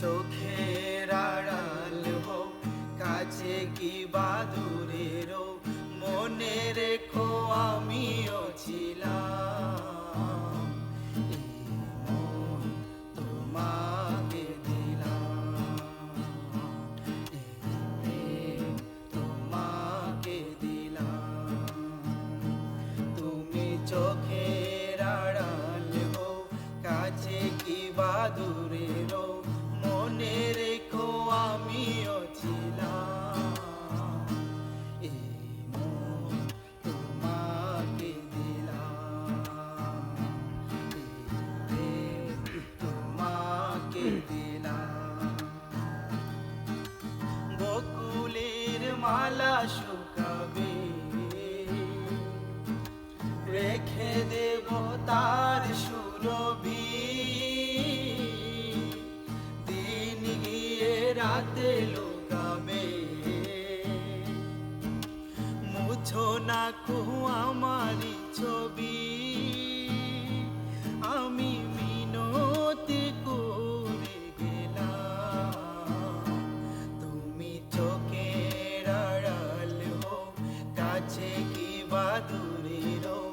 চোখের আড়াল হোক কাছে কি বাদুরের মনে রেখো আমিও ছিলাম। বকুলের মালা শুকাবে। রেখে দেব তার সুরভি। দিন গিয়ে রাতে লোকাবে। মুছো না কু আমারি ছবি সে কি বা দূরের